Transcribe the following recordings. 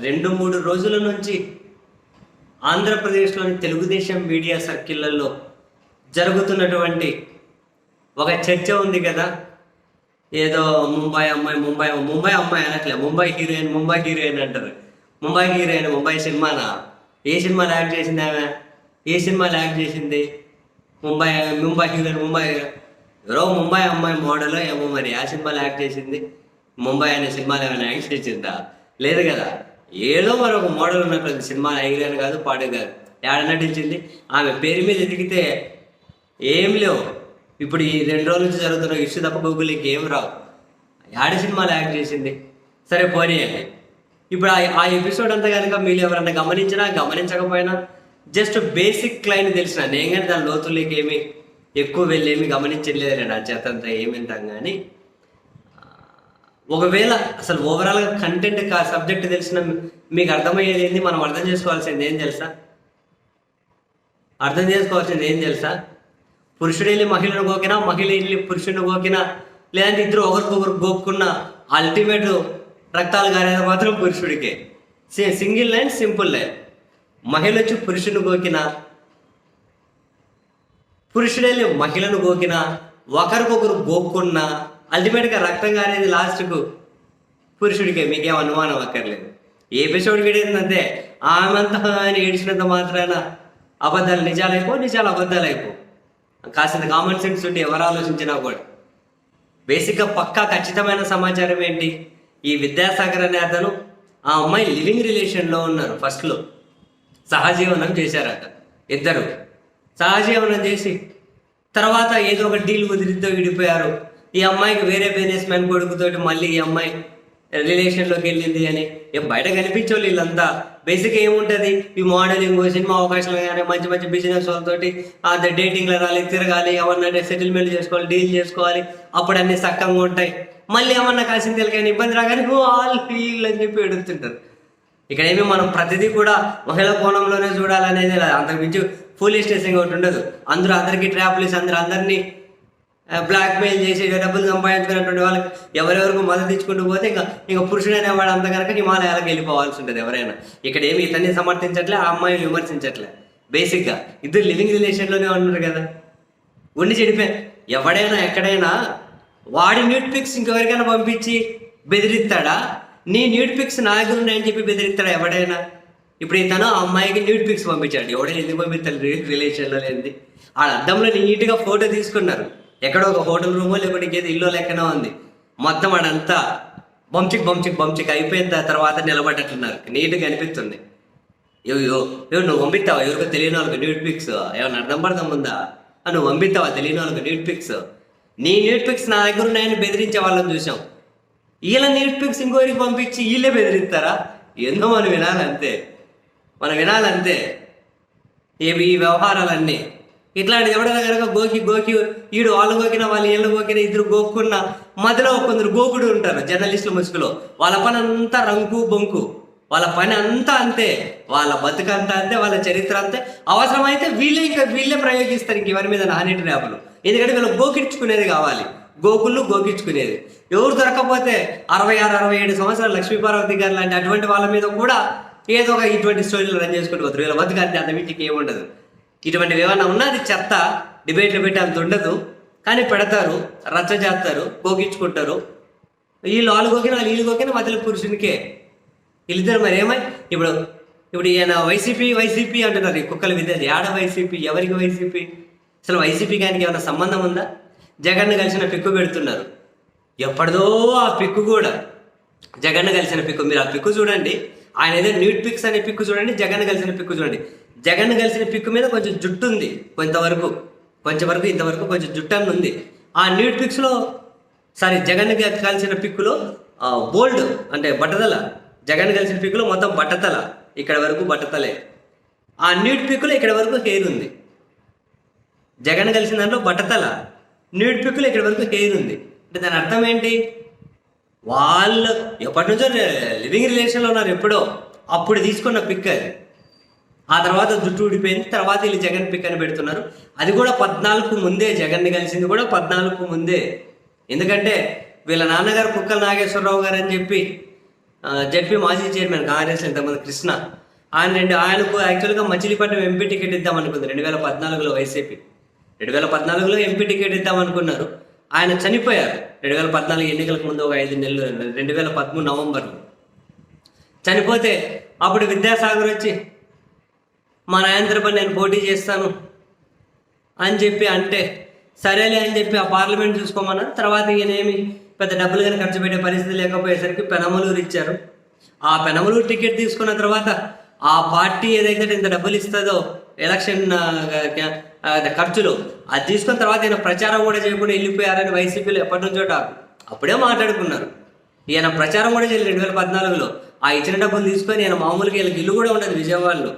రెండు మూడు రోజుల నుంచి ఆంధ్రప్రదేశ్లోని తెలుగుదేశం మీడియా సర్కిళ్ళలో జరుగుతున్నటువంటి ఒక చర్చ ఉంది కదా. ఏదో ముంబై అమ్మాయి ముంబై ముంబై అమ్మాయి అనట్లే. ముంబై హీరోయిన్ ముంబై హీరోయిన్ అంటారు. ముంబై హీరోయిన్ ముంబై సినిమానా? ఏ సినిమా యాక్ట్ చేసింది ఆమె? ఏ సినిమా యాక్ట్ చేసింది? ముంబై ముంబై హీరోయిన్ ముంబై ఎవరో ముంబై అమ్మాయి మోడల్ ఏమో మరి ఆ సినిమాలో యాక్ట్ చేసింది. ముంబై అనే సినిమాలో ఏమైనా యాక్ట్ చేసిందా? లేదు కదా. ఏదో మరొక మోడల్ ఉన్నటువంటి సినిమా హీరోయిన్ కాదు పాడు కాదు. ఏడ నటించింది? ఆమె పేరు మీద ఎదిగితే ఏం లేవు. ఇప్పుడు ఈ రెండు రోజుల నుంచి జరుగుతున్న ఇష్యూ తప్ప గూగుల్కి ఏం రావు. యాడ సినిమాలో యాక్ట్ చేసింది? సరే పోనీయండి ఇప్పుడు ఆ ఆ ఎపిసోడ్ అంతా కనుక మీరు ఎవరన్నా గమనించినా గమనించకపోయినా జస్ట్ బేసిక్ లైన్ తెలిసిన నేను కానీ దాని లోతుల్లోకి ఏమి ఎక్కువ వెళ్ళి ఏమి గమనించలేదు నా చేతంతా ఏమింటాం కానీ. ఒకవేళ అసలు ఓవరాల్గా కంటెంట్ కా సబ్జెక్ట్ తెలిసిన మీకు అర్థమయ్యేది ఏంది? మనం అర్థం చేసుకోవాల్సింది ఏం తెలుసా? అర్థం చేసుకోవాల్సింది ఏం తెలుసా? పురుషుడు వెళ్ళి మహిళను గోకినా మహిళ వెళ్ళి పురుషుడిని గోకినా లేదంటే ఇద్దరు ఒకరికొకరు గోపుకున్న అల్టిమేట్ రక్తాలు కారేది మాత్రం పురుషుడికే. సి- సింగిల్ లైన్ సింపుల్ లైన్. మహిళ వచ్చి పురుషుని గోకినా పురుషుడెళ్ళి మహిళను గోకినా ఒకరికొకరు గోక్కున్నా అల్టిమేట్గా రక్తం కానేది లాస్ట్కు పురుషుడికే మీకేం అనుమానం అక్కర్లేదు. ఏ పిషోడికి విడేందంటే ఆమెంత అని ఏడ్చినంత మాత్రాన అబద్ధాలు నిజాలైపో నిజాలు అబద్ధాలైపో. కాసింత కామన్ సెన్స్ ఉంటే ఎవరు ఆలోచించినా కూడా. బేసిక్గా పక్కా ఖచ్చితమైన సమాచారం ఏంటి? ఈ విద్యాసాగర్ అనే అతను ఆ అమ్మాయి లివింగ్ రిలేషన్లో ఉన్నారు ఫస్ట్లో. సహజీవనం చేశారట ఇద్దరు. సహజీవనం చేసి తర్వాత ఏదో ఒక డీల్ కుదిరితో విడిపోయారు. ఈ అమ్మాయికి వేరే బిజినెస్ మ్యాన్ కొడుకుతోటి మళ్ళీ ఈ అమ్మాయి రిలేషన్లోకి వెళ్ళింది అని బయట కనిపించోళ్ళు వీళ్ళంతా. బేసిక్ ఏముంటుంది? ఈ మోడలింగ్ సినిమా అవకాశాలు కానీ మంచి మంచి బిజినెస్ వాళ్ళతోటి అది డేటింగ్లో రాలి తిరగాలి ఏమన్నా సెటిల్మెంట్ చేసుకోవాలి డీల్ చేసుకోవాలి. అప్పుడు అన్ని సక్కంగా ఉంటాయి. మళ్ళీ ఏమన్నా కాసిన తెలియని ఇబ్బంది రాగానే ఆల్ ఫీల్ అని చెప్పి ఎడుగుతుంటారు ఇక్కడ ఏమి మనం ప్రతిదీ కూడా మహిళ కోణంలోనే చూడాలనేది లేదు. అంతకు మించి పోలీస్ స్టేషన్ ఒకటి ఉండదు. అందరూ అందరికీ ట్రాప్లు అందరూ అందరినీ బ్లాక్మెయిల్ చేసి డబ్బులు సంపాదించుకున్నటువంటి వాళ్ళకి ఎవరెవరికి మద్దతు ఇచ్చుకుంటూ పోతే ఇంకా ఇంకా పురుషుడు అనేవాడు అంత కనుక హిమాలయాలకు వెళ్ళిపోవాల్సి ఉంటుంది ఎవరైనా. ఇక్కడ ఏమి ఇతన్ని సమర్థించట్లే ఆ అమ్మాయిని విమర్శించట్లే. బేసిక్గా ఇద్దరు లివింగ్ రిలేషన్లోనే ఉన్నారు కదా. ఉండి చెడిపోయి ఎవడైనా ఎక్కడైనా వాడి న్యూట్ పిక్స్ ఇంకెవరికైనా పంపించి బెదిరిస్తాడా? నీ న్యూట్ పిక్స్ నా ఉన్నాయని చెప్పి బెదిరిస్తాడా ఎవడైనా? ఇప్పుడు ఇతను ఆ అమ్మాయికి న్యూట్ పిక్స్ పంపించాడు. ఎవడైనా ఎందుకు పంపిస్తాడు? రిలేషన్లో లేనిది ఆ అద్దంలో నీట్గా ఫోటో తీసుకున్నారు. ఎక్కడో ఒక హోటల్ రూమో లేకుంటే ఇంకేదో ఇల్లు లెక్కనో ఉంది. మొత్తం అడంతా బంచిక్ బంచిక్ బంచిక్ అయిపోయిన తర్వాత నిలబడ్డట్లున్నారు నీట్గా అనిపిస్తుంది అయ్యో ఏమో నువ్వు పంపిస్తావా? ఎవరికో తెలియని వాళ్ళకి న్యూట్ పిక్స్. ఏమైనా అర్థం పడతాం ఉందా నువ్వు పంపిస్తావా తెలియని వాళ్ళకి న్యూట్ పిక్స్? నీ న్యూట్ పిక్స్ నా దగ్గర ఉన్నాయని బెదిరించే వాళ్ళని చూసాం వీళ్ళ న్యూట్ పిక్స్ ఇంకోరికి పంపించి వీళ్ళే బెదిరిస్తారా? ఏందో మనం వినాలంతే. మనం వినాలంతే. ఏవి ఈ వ్యవహారాలన్నీ? ఇట్లాంటిది ఎవడైనా కనుక గోకి గోకి ఈడు వాళ్ళు గోకిన వాళ్ళు వీళ్ళు గోకిన ఇద్దరు గోక్కున్న మధ్యలో కొందరు గోకుడు ఉంటారు జర్నలిస్టుల ముసుగులో. వాళ్ళ పని అంతా రంకు బొంకు. వాళ్ళ పని అంతా అంతే. వాళ్ళ బతుకంతా అంతే వాళ్ళ చరిత్ర అంతే. అవసరమైతే వీళ్ళే ఇంకా వీళ్ళే ప్రయోగిస్తారు ఇంక ఎవరి మీద నానేటి ర్యాపులు ఎందుకంటే వీళ్ళు గోకించుకునేది కావాలి. గోకుళ్ళు గోకించుకునేది ఎవరు దొరకకపోతే అరవై ఆరు అరవై ఏడు సంవత్సరాలు లక్ష్మీపార్వతి గారు లాంటి అటువంటి వాళ్ళ మీద కూడా ఏదో ఒక ఇటువంటి స్టోరీలు రన్ చేసుకుంటూ పోతారు. వీళ్ళ బతుకంతే అంత వీటికి ఏముండదు. ఇటువంటివి ఏమన్నా ఉన్నా అది చెత్త డిబేట్లు పెట్టి అంత ఉండదు. కానీ పెడతారు రచ్చ చేస్తారు గోకించుకుంటారు. వీళ్ళు వాళ్ళు గోకిన వాళ్ళు వీళ్ళు గోకిన మధ్యలో పురుషునికే. వీళ్ళిద్దరు మరి ఏమై ఇప్పుడు ఇప్పుడు ఈయన వైసీపీ వైసీపీ అంటున్నారు. ఈ కుక్కల విద్యార్థి ఆడ వైసీపీ ఎవరికి వైసీపీ? అసలు వైసీపీ గానికి ఏమైనా సంబంధం ఉందా? జగన్ను కలిసిన పిక్కు పెడుతున్నారు. ఎప్పటిదో ఆ పిక్కు కూడా. జగన్ కలిసిన పిక్కు మీరు ఆ పిక్కు చూడండి. ఆయన ఏదో న్యూట్ పిక్స్ అనే పిక్ చూడండి జగన్ కలిసిన పిక్ చూడండి. జగన్ కలిసిన పిక్ మీద కొంచెం జుట్టు ఉంది కొంతవరకు. కొంచెం వరకు ఇంతవరకు కొంచెం జుట్టు అని ఉంది. ఆ న్యూట్ పిక్స్లో సారీ జగన్ కలిసిన పిక్కులో బోల్డ్ అంటే బట్టతల. జగన్ కలిసిన పిక్కులో మొత్తం బట్టతల. ఇక్కడ వరకు బట్టతలే. ఆ న్యూట్ పిక్కులో ఇక్కడ వరకు హెయిర్ ఉంది. జగన్ కలిసిన దాంట్లో బట్టతల. న్యూట్ పిక్కులు ఇక్కడ వరకు హెయిర్ ఉంది. అంటే దాని అర్థం ఏంటి? వాళ్ళు ఎప్పటి నుంచో లివింగ్ రిలేషన్లో ఉన్నారు ఎప్పుడో. అప్పుడు తీసుకున్న పిక్ అది. ఆ తర్వాత జుట్టు ఊడిపోయింది తర్వాత వీళ్ళు జగన్ పిక్ అని పెడుతున్నారు. అది కూడా పద్నాలుగు ముందే జగన్ని కలిసింది కూడా పద్నాలుగు ముందే. ఎందుకంటే వీళ్ళ నాన్నగారు కుక్కల నాగేశ్వరరావు గారు అని చెప్పి జడ్పీ మాజీ చైర్మన్ కాంగ్రెస్ ఇంతకుముందు కృష్ణ. ఆయన రెండు ఆయనకు యాక్చువల్గా మచిలీపట్నం ఎంపీ టికెట్ ఇద్దాం అనుకుంది రెండు వేల పద్నాలుగులో వైసీపీ. రెండు వేల పద్నాలుగులో ఎంపీ టికెట్ ఇద్దాం అనుకున్నారు. ఆయన చనిపోయారు. రెండు వేల పద్నాలుగు ఎన్నికలకు ముందు ఒక ఐదు నెలలు రెండు వేల పదమూడు నవంబర్లో చనిపోతే అప్పుడు విద్యాసాగర్ వచ్చి మా నాయన నేను పోటీ చేస్తాను అని చెప్పి అంటే సరేలే అని చెప్పి ఆ పార్లమెంట్ చూసుకోమన్నా తర్వాత ఈయనేమి పెద్ద డబ్బులు కానీ ఖర్చు పెట్టే పరిస్థితి లేకపోయేసరికి పెనమలూరు ఇచ్చారు. ఆ పెనమలూరు టికెట్ తీసుకున్న తర్వాత ఆ పార్టీ ఏదైతే ఇంత డబ్బులు ఇస్తుందో ఎలక్షన్ ఖర్చులు. అది తీసుకున్న తర్వాత ఈయన ప్రచారం కూడా చేయకుండా వెళ్ళిపోయారని వైసీపీలో ఎప్పటి నుంచో టాక్. అప్పుడే మాట్లాడుకున్నారు. ఈయన ప్రచారం కూడా చేయలేదు రెండు వేల పద్నాలుగులో. ఆ ఇచ్చిన డబ్బులు తీసుకొని ఈయన మామూలుగా వీళ్ళకి ఇల్లు కూడా ఉండదు విజయవాడలో.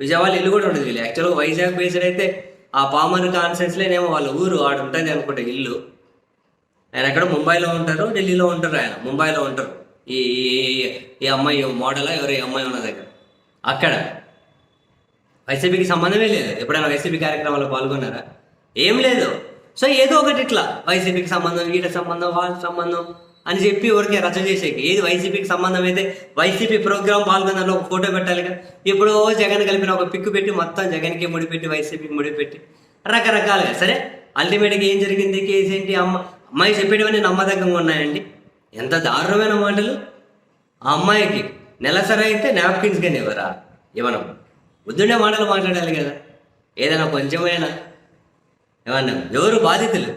విజయవాడ ఇల్లు కూడా ఉండదు వీళ్ళు యాక్చువల్గా వైజాగ్ బేస్డ్ అయితే ఆ పామర్ కాన్సెన్స్లోనేమో వాళ్ళ ఊరు ఆడు ఉంటుంది అనుకుంటా ఇల్లు. ఆయన ఎక్కడ ముంబైలో ఉంటారు ఢిల్లీలో ఉంటారు ఆయన. ముంబైలో ఉంటారు. ఈ ఈ- ఈ అమ్మాయి మోడల్ ఎవరు ఈ అమ్మాయి ఉన్న దగ్గర. అక్కడ. వైసీపీకి సంబంధమే లేదు. ఎప్పుడైనా వైసీపీ కార్యక్రమాల్లో పాల్గొన్నారా? ఏం లేదు. సో ఏదో ఒకటి ఇట్లా వైసీపీకి సంబంధం వీట సంబంధం వాళ్ళ సంబంధం అని చెప్పి ఎవరికే రచన చేసేకి. ఏది వైసీపీకి సంబంధం అయితే వైసీపీ ప్రోగ్రామ్ పాల్గొన్నాలో ఒక ఫోటో పెట్టాలిగా ఇప్పుడు జగన్ కలిపిన ఒక పిక్కు పెట్టి మొత్తం జగన్కి ముడిపెట్టి వైసీపీకి ముడిపెట్టి రకరకాలుగా. సరే అల్టిమేట్గా ఏం జరిగింది? కేసు ఏంటి? అమ్మ అమ్మాయి చెప్పేటివన్నీ నమ్మదగ్గంగా ఉన్నాయండి. ఎంత దారుణమైన మాటలు. ఆ అమ్మాయికి నెలసరి అయితే నాప్కిన్స్ కానీ ఇవ్వరా ఇవ్వను బుద్ధుండే మాటలు మాట్లాడాలి కదా. ఏదైనా కొంచెమైనా. ఏమన్నా? ఎవరు బాధితులు?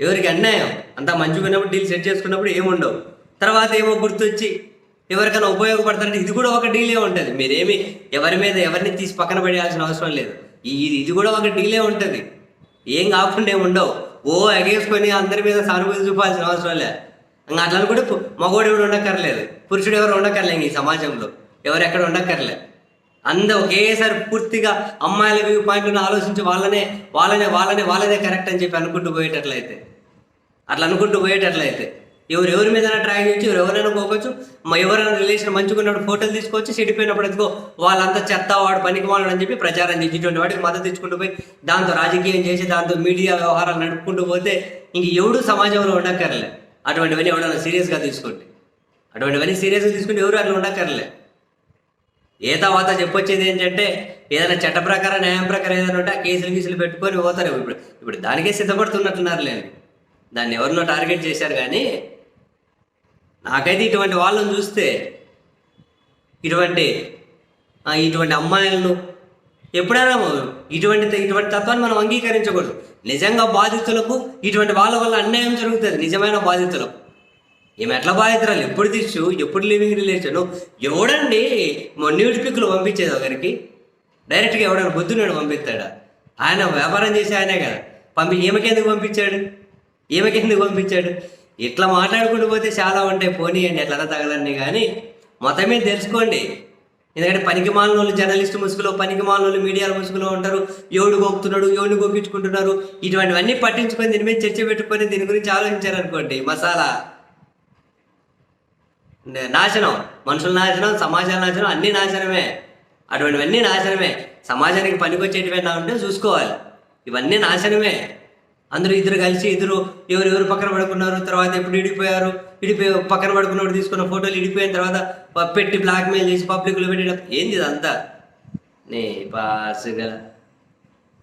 ఎవరికి అన్యాయం? అంతా మంచిగా ఉన్నప్పుడు డీల్ సెట్ చేసుకున్నప్పుడు ఏముండవు. తర్వాత ఏమో గుర్తొచ్చి ఎవరికైనా ఉపయోగపడతారంటే ఇది కూడా ఒక డీలే ఉంటుంది. మీరేమి ఎవరి మీద ఎవరిని తీసి పక్కన పడేయాల్సిన అవసరం లేదు. ఇది ఇది కూడా ఒక డీలే ఉంటుంది. ఏం కాకుండా ఏముండవు ఉండవు. ఓ ఎగేసుకొని అందరి మీద సానుభూతి చూపాల్సిన అవసరం లేదు ఇంకా అట్లా కూడా మగోడు మగవాడు ఉండక్కర్లేదు. పురుషుడు ఎవరు ఉండక్కర్లేదు ఈ సమాజంలో. ఎవరు ఎక్కడ ఉండక్కర్లేదు అందరూ ఒకేసారి పూర్తిగా అమ్మాయిల వ్యూ పాయింట్ ఆలోచించి వాళ్ళనే వాళ్ళనే వాళ్ళనే వాళ్ళనే కరెక్ట్ అని చెప్పి అనుకుంటూ పోయేటట్లయితే. అట్లా అనుకుంటూ పోయేటట్లయితే. ఎవరు ఎవరి మీద ట్రాక్ చేయొచ్చు ఎవరు ఎవరైనా పోవచ్చు మా ఎవరైనా రిలేషన్ మంచుకున్నప్పుడు ఫోటోలు తీసుకోవచ్చు చెడిపోయినప్పుడు ఎందుకో వాళ్ళంతా చెత్త వాడు పనికి వాడు అని చెప్పి ప్రచారం చేసి ఇటువంటి మద్దతు ఇచ్చుకుంటూ పోయి దాంతో రాజకీయం చేసి దాంతో మీడియా వ్యవహారాలు నడుపుకుంటూ పోతే ఇంక ఎవడు సమాజంలో ఉండక్కర్లే. అటువంటివన్నీ ఎవడన్నా సీరియస్గా తీసుకోండి. అటువంటివన్నీ సీరియస్గా తీసుకుంటే ఎవరు అట్లా ఉండక్కర్లే. ఏ తర్వాత చెప్పొచ్చేది ఏంటంటే ఏదైనా చట్ట ప్రకారం న్యాయం ప్రకారం ఏదైనా ఉంటే ఆ కేసులు గీసులు పెట్టుకొని పోతారు. ఇప్పుడు ఇప్పుడు దానికే సిద్ధపడుతున్నట్టున్నారు లేదు దాన్ని ఎవరినో టార్గెట్ చేశారు కానీ నాకైతే ఇటువంటి వాళ్ళని చూస్తే ఇటువంటి ఇటువంటి అమ్మాయిలను ఎప్పుడైనా ఇటువంటి ఇటువంటి తత్వాన్ని మనం అంగీకరించకూడదు. నిజంగా బాధితులకు ఇటువంటి వాళ్ళ వల్ల అన్యాయం జరుగుతుంది. నిజమైన బాధితులకు. ఈమె ఎట్లా బాధితురాలు ఎప్పుడు తీసు ఎప్పుడు లివింగ్ రిలేషన్ ఎవడండి న్యూడ్ పిక్లు పంపించేది ఒకరికి? డైరెక్ట్గా ఎవడైనా బుద్ధునాడు పంపిస్తాడా? ఆయన వ్యాపారం చేసే ఆయనే కదా. పంపి ఈమెకెందుకు పంపించాడు? ఈమెకెందుకు పంపించాడు? ఇట్లా మాట్లాడుకుంటూ పోతే చాలా ఉంటాయి పోనీయండి ఎట్లా తగలండి కానీ మొత్తం మీద తెలుసుకోండి. ఎందుకంటే పనికి మాలిన జర్నలిస్ట్ ముసుగులో పనికి మాలిన మీడియాల ముసుగులో ఉంటారు. ఎవడు గోపుతున్నాడు ఎవడిని గోపించుకుంటున్నారు ఇటువంటివన్నీ పట్టించుకొని దీని మీద చర్చ పెట్టుకొని దీని గురించి ఆలోచించారు అనుకోండి మసాలా. నాశనం. మనుషుల నాశనం సమాజాల నాశనం అన్ని నాశనమే. అటువంటివన్నీ నాశనమే. సమాజానికి పనికొచ్చేటివైనా ఉంటే చూసుకోవాలి. ఇవన్నీ నాశనమే. అందరూ ఇద్దరు కలిసి ఇద్దరు ఎవరు ఎవరు పక్కన పడుకున్నారు తర్వాత ఎప్పుడు ఇడిపోయారు ఇడిపోయి పక్కన పడుకున్నప్పుడు తీసుకున్న ఫోటోలు ఇడిపోయిన తర్వాత పెట్టి బ్లాక్మెయిల్ చేసి పబ్లిక్లో పెట్టి ఏంది ఇదంతా? నీ పాసుగా